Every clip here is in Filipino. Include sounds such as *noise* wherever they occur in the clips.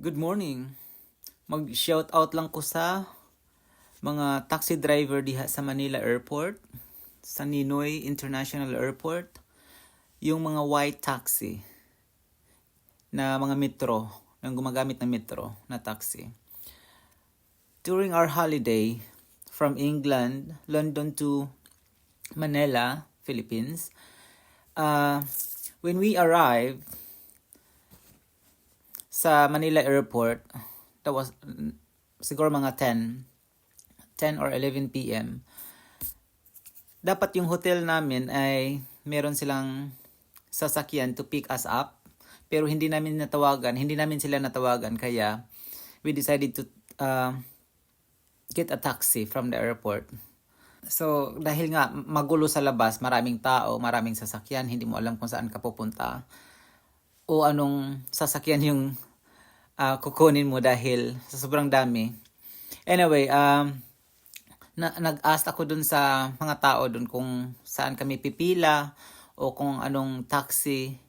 Good morning. Mag-shout out lang ko sa mga taxi driver diha sa Manila Airport, sa Ninoy International Airport, yung mga white taxi na mga metro, yung gumagamit ng metro na taxi. During our holiday from England, London to Manila, Philippines, uh, when we arrived, sa Manila Airport, that was siguro mga 10, 10 or 11 p.m. Dapat yung hotel namin ay meron silang sasakyan to pick us up. Pero hindi namin natawagan, hindi namin sila natawagan kaya we decided to uh, get a taxi from the airport. So, dahil nga magulo sa labas, maraming tao, maraming sasakyan, hindi mo alam kung saan ka pupunta o anong sasakyan yung ah, kukunin mo dahil sa sobrang dami. Anyway, um, na, nag-ask ako dun sa mga tao dun kung saan kami pipila o kung anong taxi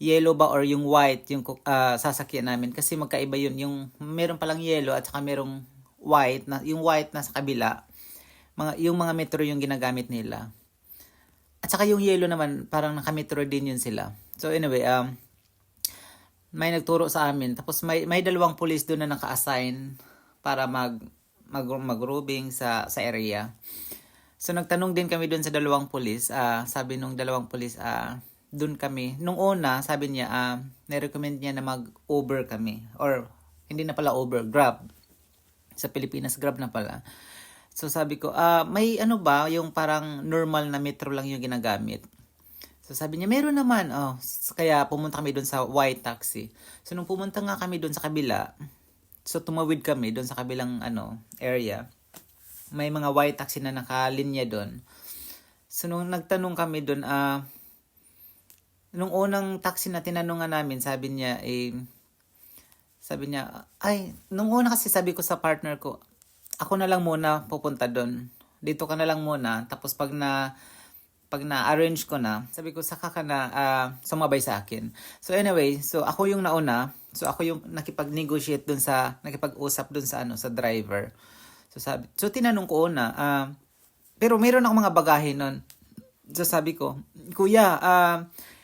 yellow ba or yung white yung ah, sasakyan namin. Kasi magkaiba yun. Yung meron palang yellow at saka merong white na yung white na sa kabila mga yung mga metro yung ginagamit nila. At saka yung yellow naman parang naka-metro din yun sila. So anyway um may nagturo sa amin. Tapos may may dalawang pulis doon na naka-assign para mag mag mag-roving sa sa area. So nagtanong din kami doon sa dalawang pulis. Ah, sabi nung dalawang pulis, ah, doon kami. Nung una, sabi niya, ah, na-recommend niya na mag-Uber kami or hindi na pala Uber, Grab. Sa Pilipinas, Grab na pala. So sabi ko, ah, may ano ba, yung parang normal na metro lang yung ginagamit. So sabi niya, meron naman. Oh, kaya pumunta kami doon sa white taxi. So nung pumunta nga kami doon sa kabila, so tumawid kami doon sa kabilang ano area. May mga white taxi na nakalinya doon. So nung nagtanong kami doon, ah, nung unang taxi na tinanungan namin, sabi niya, eh, sabi niya, ay, nung una kasi sabi ko sa partner ko, ako na lang muna pupunta doon. Dito ka na lang muna. Tapos pag na, pag na-arrange ko na, sabi ko, saka ka na ah, sumabay sa akin. So anyway, so ako yung nauna. So ako yung nakipag-negotiate dun sa, nakipag-usap dun sa ano, sa driver. So sabi, so tinanong ko una, ah, pero meron akong mga bagahe nun. So sabi ko, Kuya, ah,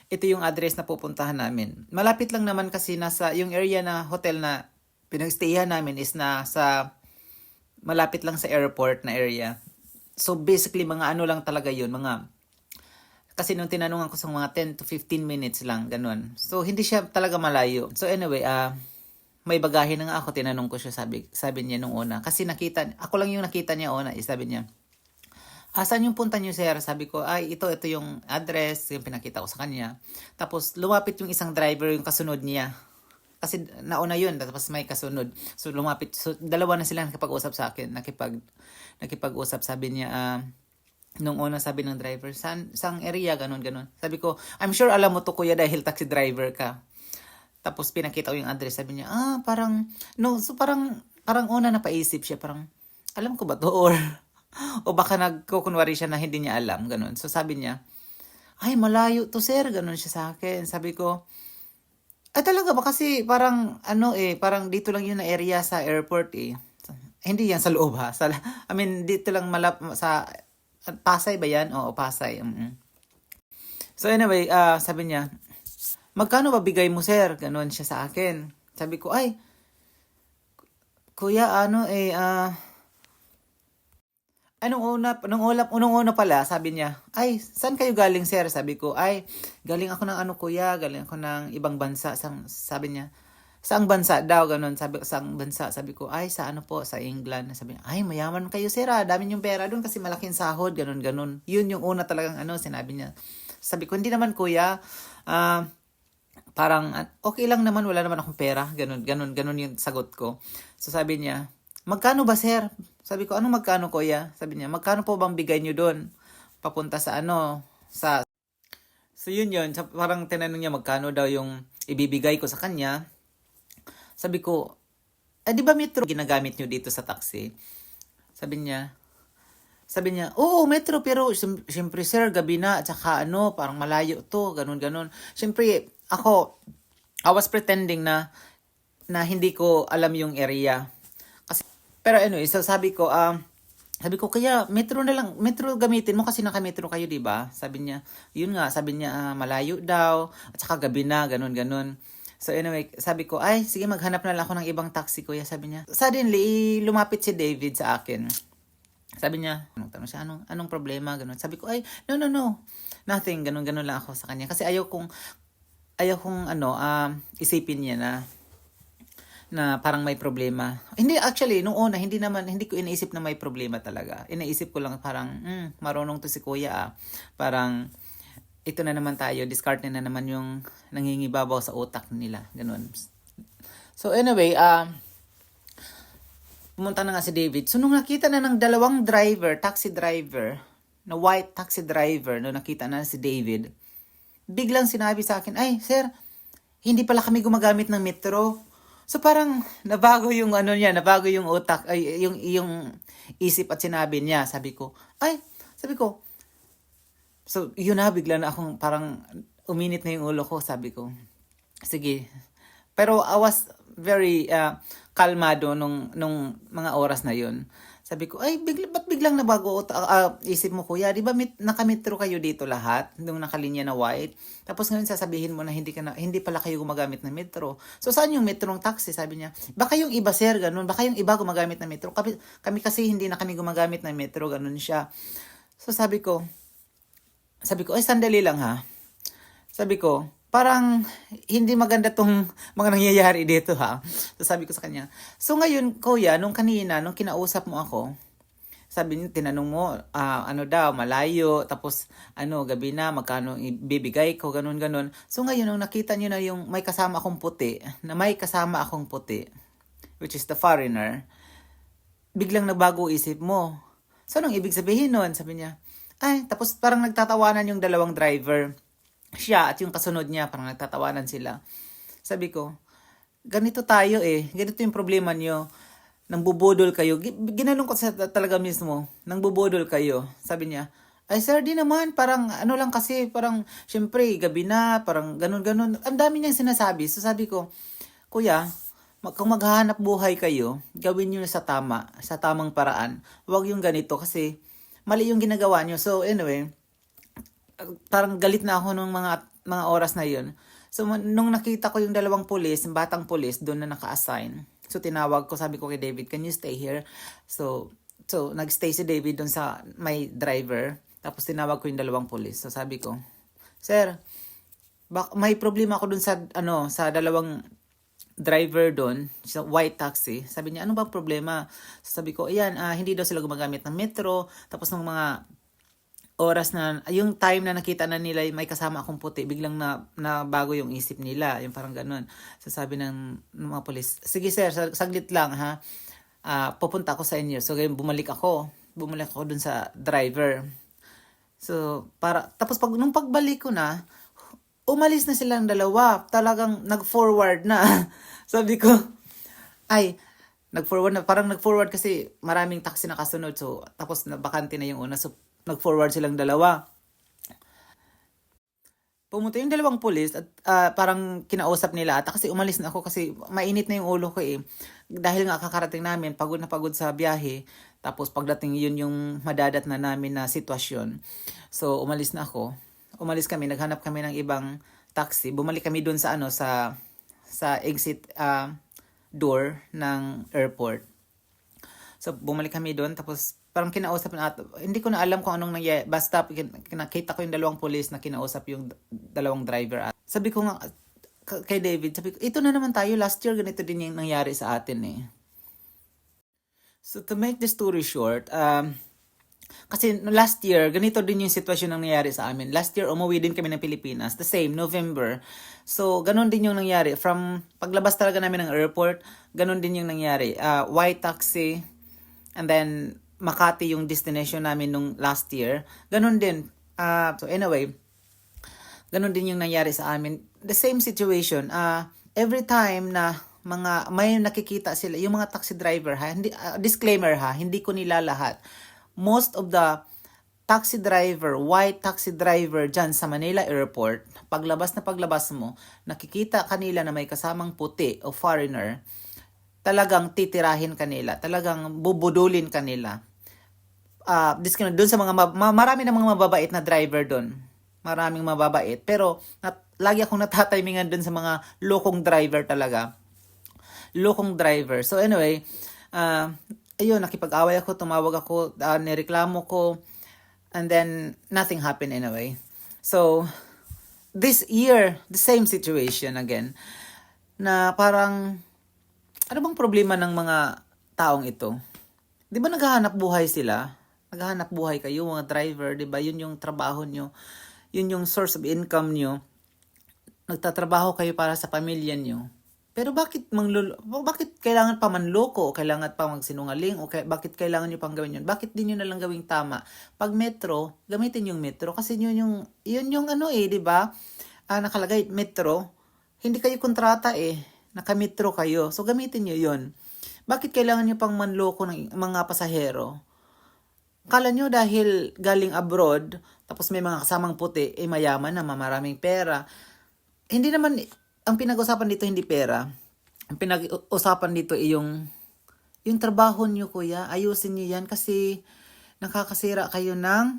ito yung address na pupuntahan namin. Malapit lang naman kasi nasa, yung area na hotel na pinagstayan namin is na sa, malapit lang sa airport na area. So basically, mga ano lang talaga yun, mga kasi nung tinanungan ko sa mga 10 to 15 minutes lang, ganun. So, hindi siya talaga malayo. So, anyway, ah may bagahe na nga ako, tinanong ko siya, sabi, sabi niya nung una. Kasi nakita, ako lang yung nakita niya una, eh, sabi niya, asan yung punta niyo, sir? Sabi ko, ay, ito, ito yung address, yung pinakita ko sa kanya. Tapos, lumapit yung isang driver, yung kasunod niya. Kasi nauna yun, tapos may kasunod. So, lumapit, so, dalawa na sila nakipag-usap sa akin, nakipag, nakipag-usap, sabi niya, ah, nung una sabi ng driver, saan, saan area, ganun, ganun. Sabi ko, I'm sure alam mo to kuya dahil taxi driver ka. Tapos pinakita ko yung address, sabi niya, ah, parang, no, so parang, parang una napaisip siya, parang, alam ko ba to? Or, *laughs* o baka nagkukunwari siya na hindi niya alam, ganun. So sabi niya, ay, malayo to sir, ganun siya sa akin. Sabi ko, ay talaga ba? Kasi parang, ano eh, parang dito lang yun na area sa airport eh. Hindi yan sa loob ha. Sa, I mean, dito lang malap sa Pasay ba yan? Oo, Pasay. mm So anyway, ah sabi niya, magkano ba bigay mo sir? Ganon siya sa akin. Sabi ko, ay, kuya, ano eh, ah, anong una, nung una, unong una pala, sabi niya, ay, saan kayo galing sir? Sabi ko, ay, galing ako ng ano kuya, galing ako ng ibang bansa. Sabi niya, saang bansa daw, ganun. Sabi ko, saang bansa? Sabi ko, ay, sa ano po, sa England. Sabi niya, ay, mayaman kayo, sir, ah. Dami yung pera doon kasi malaking sahod, ganun, ganun. Yun yung una talagang ano, sinabi niya. Sabi ko, hindi naman, kuya. Ah, parang, ah, okay lang naman, wala naman akong pera. Ganun, ganun, ganun yung sagot ko. So, sabi niya, magkano ba, sir? Sabi ko, ano magkano, kuya? Sabi niya, magkano po bang bigay niyo doon? Papunta sa ano, sa So yun yun, parang tinanong niya magkano daw yung ibibigay ko sa kanya. Sabi ko, eh di ba metro ginagamit nyo dito sa taxi? Sabi niya, sabi niya, oo, metro, pero siyempre sir, gabi na, at saka ano, parang malayo to, ganun, ganun. Siyempre, ako, I was pretending na na hindi ko alam yung area. Kasi, pero anyway, so sabi ko, um, sabi ko, kaya metro na lang, metro gamitin mo kasi naka-metro kayo, di ba? Sabi niya, yun nga, sabi niya, ah, malayo daw, at saka gabi na, ganun, ganun. So anyway, sabi ko, ay, sige, maghanap na lang ako ng ibang taxi, kuya. Sabi niya, suddenly, lumapit si David sa akin. Sabi niya, anong tanong siya, anong, anong problema, ganun. Sabi ko, ay, no, no, no, nothing, ganun, ganun lang ako sa kanya. Kasi ayaw kong, ayaw kong, ano, um, isipin niya na, na parang may problema. Hindi, actually, nung una, hindi naman, hindi ko iniisip na may problema talaga. Iniisip ko lang parang, hmm, marunong to si kuya ah. Parang, ito na naman tayo, discard na naman yung nangingibabaw sa utak nila. Ganun. So anyway, ah, pumunta na nga si David. So nung nakita na ng dalawang driver, taxi driver, na white taxi driver, nung nakita na si David, biglang sinabi sa akin, ay, sir, hindi pala kami gumagamit ng metro. So parang nabago yung ano niya, nabago yung utak, ay yung yung isip at sinabi niya. Sabi ko, ay, sabi ko, so yun na, bigla na akong parang uminit na yung ulo ko, sabi ko. Sige. Pero I was very uh, kalmado nung, nung mga oras na yun. Sabi ko, ay, bigla, ba't biglang nabago utak- ah, isip mo, kuya? Di ba mit, nakametro kayo dito lahat? Nung nakalinya na white? Tapos ngayon sasabihin mo na hindi, ka na, hindi pala kayo gumagamit ng metro. So saan yung metro ng taxi? Sabi niya, baka yung iba sir, ganun. Baka yung iba gumagamit ng metro. Kami, kami kasi hindi na kami gumagamit ng metro, ganun siya. So sabi ko, sabi ko, ay sandali lang ha. Sabi ko, parang hindi maganda tong *laughs* mga nangyayari dito ha. So sabi ko sa kanya, so ngayon kuya, nung kanina, nung kinausap mo ako, sabi niya, tinanong mo, ah, ano daw, malayo, tapos ano, gabi na, magkano ibibigay ko, ganun, ganun. So ngayon, nung nakita niyo na yung may kasama akong puti, na may kasama akong puti, which is the foreigner, biglang nagbago isip mo. So, anong ibig sabihin nun? Sabi niya, ay, tapos parang nagtatawanan yung dalawang driver. Siya at yung kasunod niya, parang nagtatawanan sila. Sabi ko, ganito tayo eh. Ganito yung problema niyo. Nang bubudol kayo. Gi- Ginanong ko sa talaga mismo. Nang bubudol kayo. Sabi niya, ay sir, di naman. Parang ano lang kasi, parang syempre, gabi na, parang ganun-ganun. Ang dami niyang sinasabi. So sabi ko, kuya, kung maghahanap buhay kayo, gawin niyo sa tama, sa tamang paraan. Huwag yung ganito kasi mali yung ginagawa niyo. So anyway, parang galit na ako nung mga mga oras na yun. So nung nakita ko yung dalawang pulis, batang pulis doon na naka-assign. So tinawag ko, sabi ko kay David, can you stay here? So so nagstay si David doon sa may driver. Tapos tinawag ko yung dalawang pulis. So sabi ko, Sir, bak may problema ako doon sa ano sa dalawang driver doon, sa white taxi. Sabi niya, ano bang problema? So, sabi ko, ayan, ah, hindi daw sila gumagamit ng metro. Tapos ng mga oras na, yung time na nakita na nila may kasama akong puti, biglang na, na bago yung isip nila. Yung parang ganun. So sabi ng, ng mga polis, sige sir, sag- saglit lang ha. Ah, pupunta ako sa inyo. So ngayon bumalik ako. Bumalik ako dun sa driver. So, para, tapos pag, nung pagbalik ko na, umalis na silang dalawa. Talagang nag-forward na. *laughs* Sabi ko, ay, nag-forward na, parang nag-forward kasi maraming taxi na kasunod. So, tapos na bakante na yung una. So, nag-forward silang dalawa. Pumunta yung dalawang pulis at ah, parang kinausap nila at kasi umalis na ako kasi mainit na yung ulo ko eh. Dahil nga kakarating namin, pagod na pagod sa biyahe. Tapos pagdating yun yung madadat na namin na sitwasyon. So umalis na ako. Umalis kami, naghanap kami ng ibang taxi. Bumalik kami doon sa ano sa sa exit ah, door ng airport. So, bumalik kami doon, tapos parang kinausap na at hindi ko na alam kung anong nangyari. Basta nakita ko yung dalawang police na kinausap yung dalawang driver. At sabi ko nga kay David, sabi ko, ito na naman tayo, last year ganito din yung nangyari sa atin eh. So to make the story short, um, kasi last year, ganito din yung sitwasyon ng nangyari sa amin. Last year, umuwi din kami ng Pilipinas. The same, November. So, ganun din yung nangyari. From paglabas talaga namin ng airport, ganun din yung nangyari. Uh, white taxi, and then Makati yung destination namin nung last year. Ganun din. Ah, so anyway, ganun din yung nangyari sa amin. The same situation. ah every time na mga may nakikita sila, yung mga taxi driver ha, hindi, ah, disclaimer ha, hindi ko nila lahat. Most of the taxi driver, white taxi driver dyan sa Manila Airport, paglabas na paglabas mo, nakikita kanila na may kasamang puti o foreigner, talagang titirahin kanila, talagang bubudulin kanila. Ah, uh, doon sa mga, ma- ma- marami na mga mababait na driver doon. Maraming mababait. Pero, nat- lagi akong natatimingan doon sa mga lokong driver talaga. Lokong driver. So anyway, ah, ayun, nakipag-away ako, tumawag ako, uh, nireklamo ko, and then nothing happened anyway. So, this year, the same situation again, na parang, ano bang problema ng mga taong ito? Di ba naghahanap buhay sila? Naghahanap buhay kayo, mga driver, di ba? Yun yung trabaho nyo. Yun yung source of income nyo. Nagtatrabaho kayo para sa pamilya nyo. Pero bakit manglul bakit kailangan pa manloko kailangan pa magsinungaling o kay- bakit kailangan niyo pang gawin 'yun? Bakit din niyo na lang gawing tama? Pag metro, gamitin yung metro kasi yun yung yun yung ano eh, 'di ba? Ah, nakalagay metro. Hindi kayo kontrata eh. Naka-metro kayo. So gamitin niyo 'yun. Bakit kailangan niyo pang manloko ng mga pasahero? Kala nyo dahil galing abroad, tapos may mga kasamang puti, eh mayaman na, maraming pera. Hindi naman, ang pinag-usapan dito hindi pera. Ang pinag-usapan dito ay yung, yung trabaho nyo kuya, ayusin nyo yan kasi nakakasira kayo ng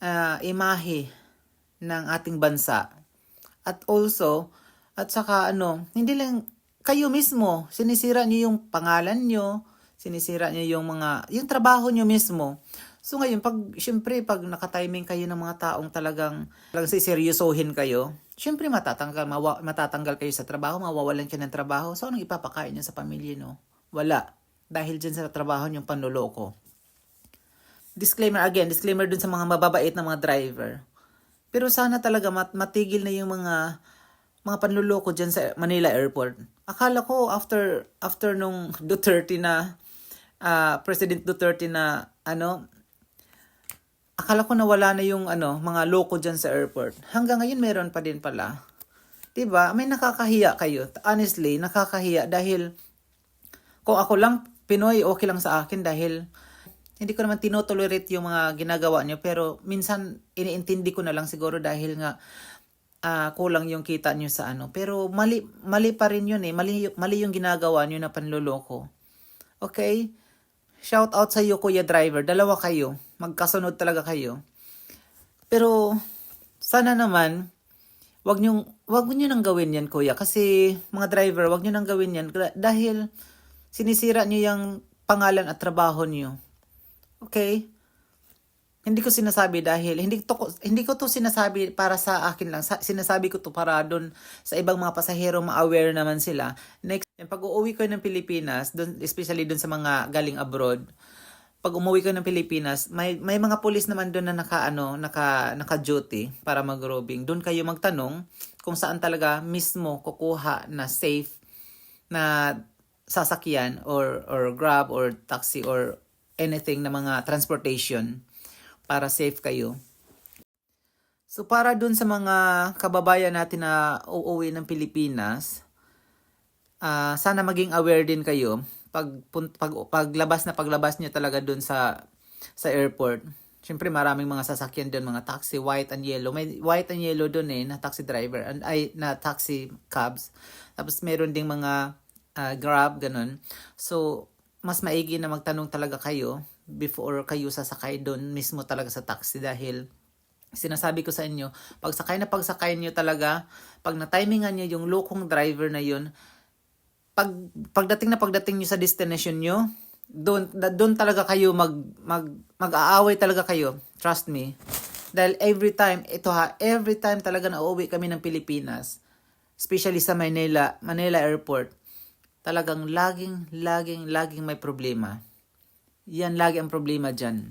ah, imahe ng ating bansa. At also, at saka ano, hindi lang kayo mismo, sinisira niyo yung pangalan nyo, sinisira niyo yung mga, yung trabaho nyo mismo. So ngayon, pag, syempre, pag nakatiming kayo ng mga taong talagang, talagang siseryosohin kayo, syempre matatanggal, mawa, matatanggal kayo sa trabaho, mawawalan kayo ng trabaho. So anong ipapakain nyo sa pamilya, no? Wala. Dahil dyan sa trabaho yung panloloko. Disclaimer again, disclaimer dun sa mga mababait na mga driver. Pero sana talaga mat matigil na yung mga mga panluloko dyan sa Manila Airport. Akala ko after after nung *laughs* Duterte na ah, President Duterte na ano akala ko nawala na yung ano mga loko dyan sa airport. Hanggang ngayon meron pa din pala. 'Di ba? May nakakahiya kayo. Honestly, nakakahiya dahil kung ako lang Pinoy, okay lang sa akin dahil hindi ko naman tinotolerate yung mga ginagawa niyo pero minsan iniintindi ko na lang siguro dahil nga ah, kulang yung kita niyo sa ano. Pero mali mali pa rin yun eh. Mali mali yung ginagawa niyo na panloloko. Okay? Shout out sa iyo Kuya Driver. Dalawa kayo. Magkasunod talaga kayo. Pero sana naman wag niyo wag niyo nang gawin 'yan Kuya kasi mga driver wag niyo nang gawin 'yan dahil sinisira niyo yung pangalan at trabaho niyo. Okay? Hindi ko sinasabi dahil hindi to hindi ko to sinasabi para sa akin lang. Sa, sinasabi ko to para doon sa ibang mga pasahero ma-aware naman sila. Next, pag uuwi ko ng Pilipinas, doon especially doon sa mga galing abroad, pag umuwi ko ng Pilipinas, may may mga pulis naman doon na naka ano, naka naka-duty para mag-robing. Doon kayo magtanong kung saan talaga mismo kukuha na safe na sasakyan or or grab or taxi or anything na mga transportation para safe kayo. So para dun sa mga kababayan natin na uuwi ng Pilipinas, ah sana maging aware din kayo pag, pag paglabas na paglabas niyo talaga dun sa sa airport. Siyempre maraming mga sasakyan doon, mga taxi, white and yellow. May white and yellow doon eh, na taxi driver, and ay, na taxi cabs. Tapos meron ding mga ah, grab, ganun. So, mas maigi na magtanong talaga kayo before kayo sasakay doon mismo talaga sa taxi dahil sinasabi ko sa inyo, pagsakay na pagsakay niyo talaga, pag na-timingan niyo yung lokong driver na yun, pag pagdating na pagdating niyo sa destination niyo, doon doon talaga kayo mag mag mag-aaway talaga kayo. Trust me. Dahil every time, ito ha, every time talaga na uuwi kami ng Pilipinas, especially sa Manila, Manila Airport, talagang laging, laging, laging may problema. Yan lagi ang problema dyan.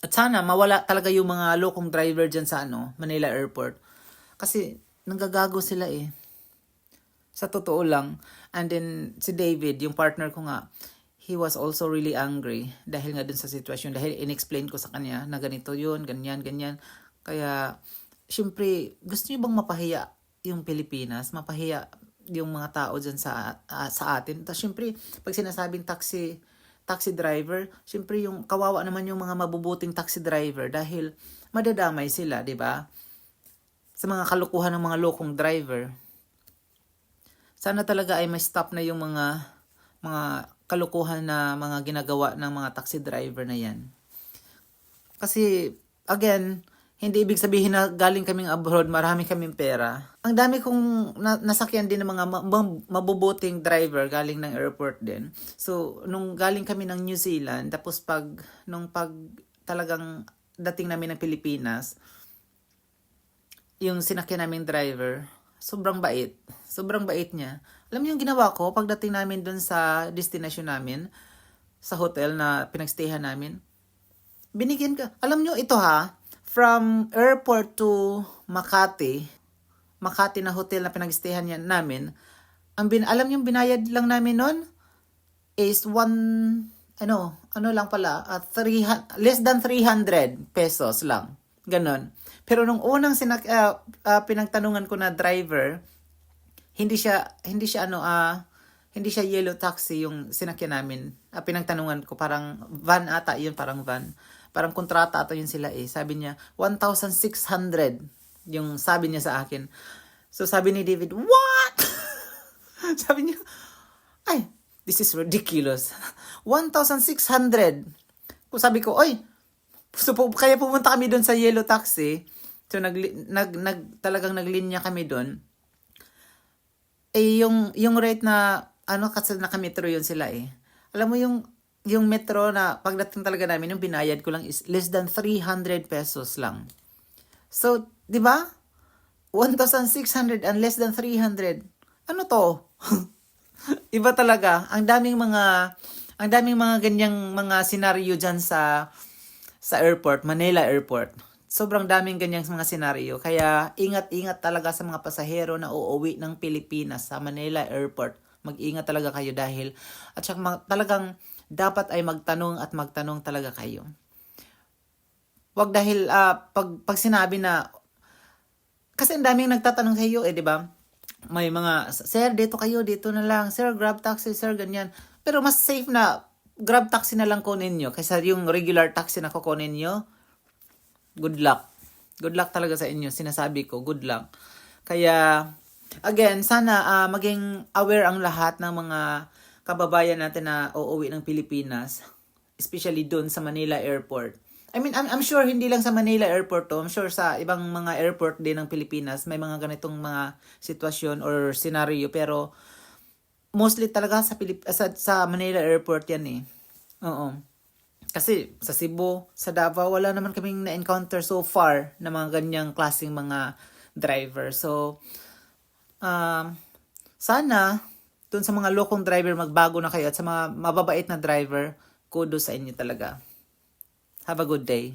At sana mawala talaga yung mga lokong driver dyan sa ano, Manila Airport. Kasi nanggagago sila eh. Sa totoo lang. And then si David, yung partner ko nga, he was also really angry dahil nga dun sa sitwasyon. Dahil in-explain ko sa kanya na ganito yun, ganyan, ganyan. Kaya, syempre, gusto niyo bang mapahiya yung Pilipinas? Mapahiya yung mga tao dyan sa, ah, sa atin? Tapos syempre, pag sinasabing taxi, taxi driver, syempre yung kawawa naman yung mga mabubuting taxi driver dahil madadamay sila, di ba? Sa mga kalukuhan ng mga lokong driver. Sana talaga ay may stop na yung mga mga kalukuhan na mga ginagawa ng mga taxi driver na yan. Kasi, again, hindi ibig sabihin na galing kaming abroad, marami kaming pera. Ang dami kong na- nasakyan din ng mga ma- ma- mabubuting driver galing ng airport din. So, nung galing kami ng New Zealand, tapos pag, nung pag talagang dating namin ng Pilipinas, yung sinakyan naming driver, sobrang bait. Sobrang bait niya. Alam niyo yung ginawa ko pagdating namin dun sa destination namin, sa hotel na pinagstayhan namin? Binigyan ka. Alam niyo ito ha, from airport to Makati, Makati na hotel na pinagstayhan yan namin, ang bin, alam yung binayad lang namin nun is one, ano, ano lang pala, uh, 300, less than 300 pesos lang. Ganon. Pero nung unang sinak, ah, ah, pinagtanungan ko na driver, hindi siya hindi siya ano ah hindi siya yellow taxi yung sinakyan namin. Ah, pinagtanungan ko parang van ata yun parang van. Parang kontrata ata yun sila eh. Sabi niya 1,600 yung sabi niya sa akin. So sabi ni David, "What?" *laughs* sabi niya, "Ay, this is ridiculous. *laughs* 1,600." Kung sabi ko, "Oy, So, pu- kaya pumunta kami doon sa yellow taxi. So, nag, nag, nag, talagang naglinya kami doon. Eh, yung, yung rate na, ano, kasi naka-metro yun sila eh. Alam mo yung, yung metro na pagdating talaga namin, yung binayad ko lang is less than 300 pesos lang. So, di ba? 1,600 and less than 300. Ano to? *laughs* Iba talaga. Ang daming mga, ang daming mga ganyang mga senaryo dyan sa, sa airport, Manila Airport. Sobrang daming ganyang mga senaryo. Kaya ingat-ingat talaga sa mga pasahero na uuwi ng Pilipinas sa Manila Airport. Mag-ingat talaga kayo dahil at saka talagang dapat ay magtanong at magtanong talaga kayo. Wag dahil ah, pag, pag sinabi na kasi ang daming nagtatanong sa iyo eh, di ba? May mga, sir, dito kayo, dito na lang. Sir, grab taxi, sir, ganyan. Pero mas safe na grab taxi na lang kunin nyo kaysa yung regular taxi na kukunin nyo. Good luck. Good luck talaga sa inyo. Sinasabi ko, good luck. Kaya, again, sana ah, maging aware ang lahat ng mga kababayan natin na uuwi ng Pilipinas. Especially doon sa Manila Airport. I mean, I'm, I'm sure hindi lang sa Manila Airport to. I'm sure sa ibang mga airport din ng Pilipinas may mga ganitong mga sitwasyon or scenario. Pero, mostly talaga sa Pilip sa, sa Manila Airport yan eh. Oo. Kasi sa Cebu, sa Davao, wala naman kaming na-encounter so far na mga ganyang klaseng mga driver. So, um, sana, dun sa mga lokong driver, magbago na kayo. At sa mga mababait na driver, kudos sa inyo talaga. Have a good day.